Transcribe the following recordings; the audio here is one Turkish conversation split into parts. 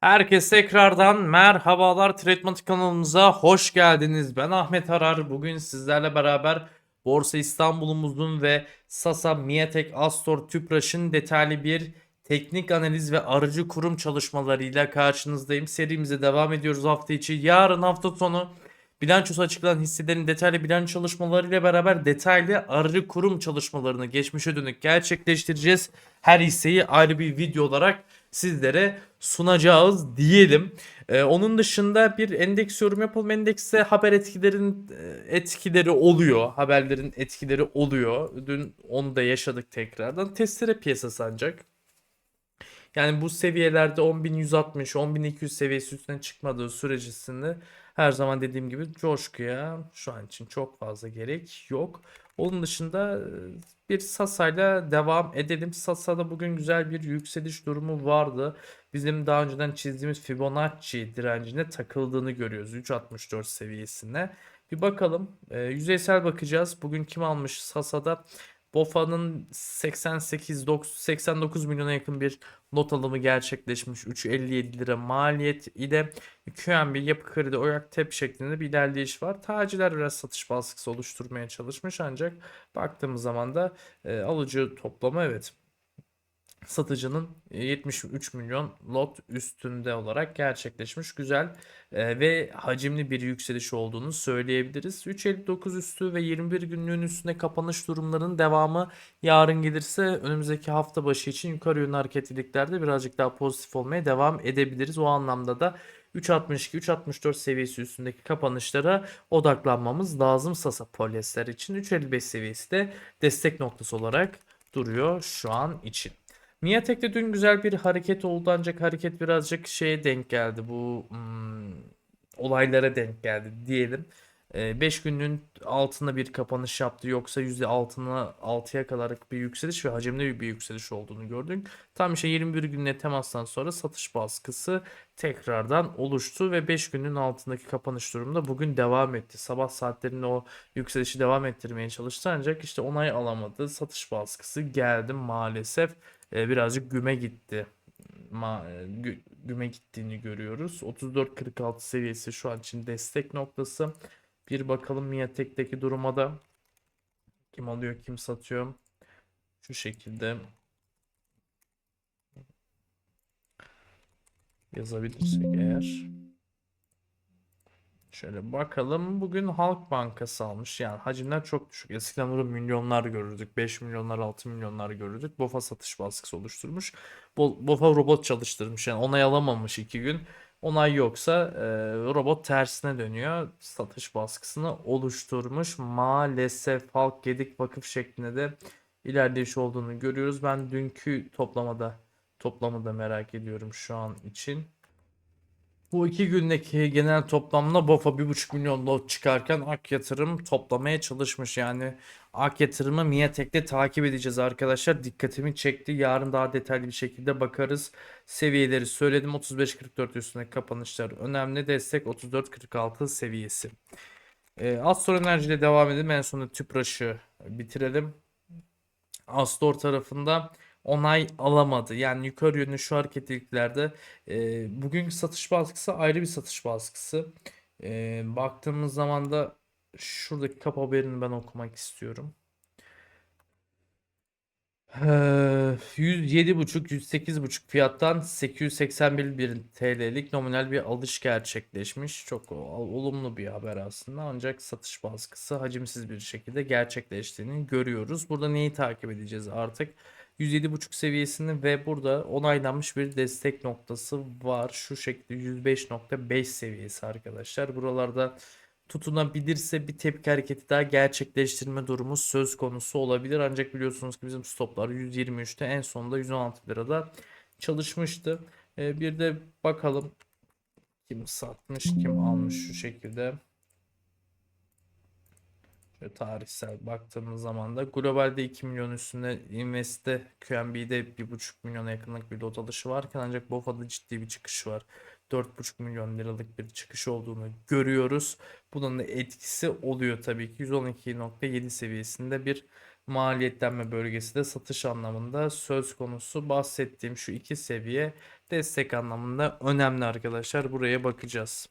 Herkese tekrardan merhabalar Treatment kanalımıza hoş geldiniz. Ben Ahmet Arar. Bugün sizlerle beraber Borsa İstanbul'umuzun ve Sasa Miatek Astor Tüpraş'ın detaylı bir teknik analiz ve aracı kurum çalışmalarıyla karşınızdayım. Serimize devam ediyoruz hafta içi. Yarın hafta sonu bilançosu açıklanan hisselerin detaylı bilanço çalışmalarıyla beraber detaylı aracı kurum çalışmalarını geçmişe dönük gerçekleştireceğiz. Her hisseyi ayrı bir video olarak sizlere sunacağız diyelim. Ee, onun dışında bir endeks yorum yapalım. Endekste haber etkilerin e, etkileri oluyor. Haberlerin etkileri oluyor. Dün onu da yaşadık tekrardan. Testere piyasası ancak. Yani bu seviyelerde 10.160, 10.200 seviyesi üstüne çıkmadığı sürecinde her zaman dediğim gibi coşkuya şu an için çok fazla gerek yok. Onun dışında e, bir Sasa'yla devam edelim. Sasa'da bugün güzel bir yükseliş durumu vardı. Bizim daha önceden çizdiğimiz Fibonacci direncine takıldığını görüyoruz. 3.64 seviyesine. Bir bakalım. E, yüzeysel bakacağız. Bugün kim almış Sasa'da? BOFA'nın 88 9 89 milyona yakın bir not alımı gerçekleşmiş. 3.57 lira maliyet ile QNB yapı kredi oyak tep şeklinde bir ilerleyiş var. Tacirler biraz satış baskısı oluşturmaya çalışmış ancak baktığımız zaman da e, alıcı toplama evet satıcının e, 73 milyon lot üstünde olarak gerçekleşmiş. Güzel e, ve hacimli bir yükseliş olduğunu söyleyebiliriz. 3.59 üstü ve 21 günlüğün üstünde kapanış durumlarının devamı yarın gelirse önümüzdeki hafta başı için yukarı yönlü hareketliliklerde birazcık daha pozitif olmaya devam edebiliriz. O anlamda da 3.62-3.64 seviyesi üstündeki kapanışlara odaklanmamız lazım Sasa polyester için. 3.55 seviyesi de destek noktası olarak duruyor şu an için. Miatek'te dün güzel bir hareket oldu ancak hareket birazcık şeye denk geldi. Bu hmm, olaylara denk geldi diyelim. 5 günlüğün altında bir kapanış yaptı. Yoksa yüzde altına 6'ya kadar bir yükseliş ve hacimli bir yükseliş olduğunu gördük. Tam işte 21 günle temastan sonra satış baskısı tekrardan oluştu ve 5 günün altındaki kapanış durumunda bugün devam etti. Sabah saatlerinde o yükselişi devam ettirmeye çalıştı ancak işte onay alamadı. Satış baskısı geldi maalesef. E, birazcık güme gitti. Ma, e, gü- güme gittiğini görüyoruz. 34.46 seviyesi şu an için destek noktası. Bir bakalım Miatek'teki duruma da. Kim alıyor, kim satıyor. Şu şekilde yazabilirsek eğer. Şöyle bakalım. Bugün Halk Bankası almış. Yani hacimler çok düşük. Eskiden burada milyonlar görürdük. 5 milyonlar, 6 milyonlar görürdük. BOFA satış baskısı oluşturmuş. Bo- BOFA robot çalıştırmış. Yani onay alamamış 2 gün. Onay yoksa e, robot tersine dönüyor. Satış baskısını oluşturmuş. Maalesef Halk Gedik Vakıf şeklinde de ilerleyiş olduğunu görüyoruz. Ben dünkü toplamada toplamı da merak ediyorum şu an için. Bu iki gündeki genel toplamda BOFA 1,5 milyon lot çıkarken Ak Yatırım toplamaya çalışmış. Yani Ak Yatırım'ı Miatek'te takip edeceğiz arkadaşlar. Dikkatimi çekti. Yarın daha detaylı bir şekilde bakarız. Seviyeleri söyledim. 35-44 üstüne kapanışlar önemli. Destek 34-46 seviyesi. Ee, Astor Enerji ile devam edelim. En sonunda Tüpraş'ı bitirelim. Astor tarafında onay alamadı. Yani yukarı yönlü şu hareketliliklerde e, bugünkü satış baskısı ayrı bir satış baskısı. E, baktığımız zaman da şuradaki kap haberini ben okumak istiyorum. Eee, 107,5 108,5 fiyattan 881 bir TL'lik nominal bir alış gerçekleşmiş. Çok ol- olumlu bir haber aslında ancak satış baskısı hacimsiz bir şekilde gerçekleştiğini görüyoruz. Burada neyi takip edeceğiz artık? 107,5 seviyesini ve burada onaylanmış bir destek noktası var. Şu şekilde 105.5 seviyesi arkadaşlar. Buralarda tutunabilirse bir tepki hareketi daha gerçekleştirme durumu söz konusu olabilir. Ancak biliyorsunuz ki bizim stoplar 123'te en sonunda 116 lirada çalışmıştı. Ee, bir de bakalım kim satmış kim almış şu şekilde. Şöyle tarihsel baktığımız zaman da globalde 2 milyon üstünde Invest'te QNB'de 1,5 milyona yakınlık bir lot alışı varken ancak BOFA'da ciddi bir çıkış var. 4,5 milyon liralık bir çıkış olduğunu görüyoruz. Bunun da etkisi oluyor tabii ki. 112.7 seviyesinde bir maliyetlenme bölgesi de satış anlamında söz konusu. Bahsettiğim şu iki seviye destek anlamında önemli arkadaşlar. Buraya bakacağız.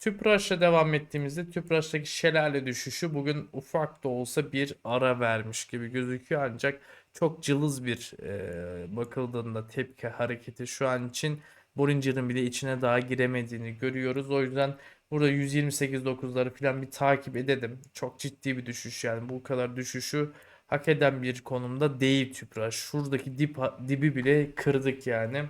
Tüpraş'la devam ettiğimizde Tüpraş'taki şelale düşüşü bugün ufak da olsa bir ara vermiş gibi gözüküyor ancak çok cılız bir e, bakıldığında tepki hareketi şu an için Bollinger'ın bile içine daha giremediğini görüyoruz. O yüzden burada 128.9'ları falan bir takip edelim. Çok ciddi bir düşüş yani bu kadar düşüşü hak eden bir konumda değil Tüpraş. Şuradaki dip, dibi bile kırdık yani.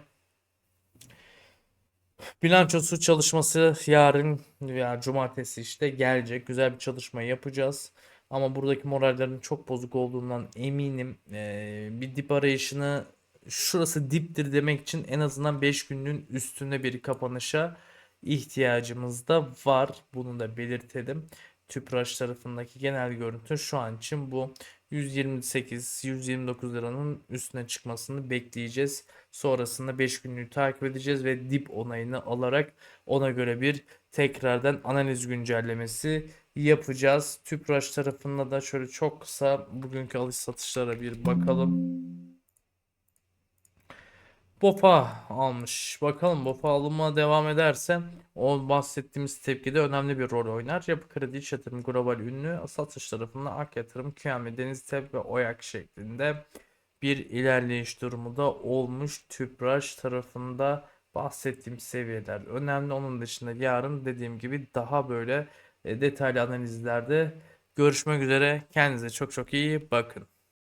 Bilançosu çalışması yarın veya cumartesi işte gelecek. Güzel bir çalışma yapacağız. Ama buradaki morallerin çok bozuk olduğundan eminim. Ee, bir dip arayışını şurası diptir demek için en azından 5 günlüğün üstünde bir kapanışa ihtiyacımız da var. Bunu da belirtelim. Tüpraş tarafındaki genel görüntü şu an için bu 128-129 liranın üstüne çıkmasını bekleyeceğiz. Sonrasında 5 günlüğü takip edeceğiz ve dip onayını alarak ona göre bir tekrardan analiz güncellemesi yapacağız. Tüpraş tarafında da şöyle çok kısa bugünkü alış satışlara bir bakalım. BOPA almış. Bakalım BOPA alımına devam ederse o bahsettiğimiz tepkide önemli bir rol oynar. Yapı Kredi İş Yatırım Global ünlü satış tarafında Ak Yatırım, QNB, Deniz Tep ve Oyak şeklinde bir ilerleyiş durumu da olmuş. Tüpraş tarafında bahsettiğim seviyeler önemli. Onun dışında yarın dediğim gibi daha böyle e, detaylı analizlerde görüşmek üzere. Kendinize çok çok iyi bakın.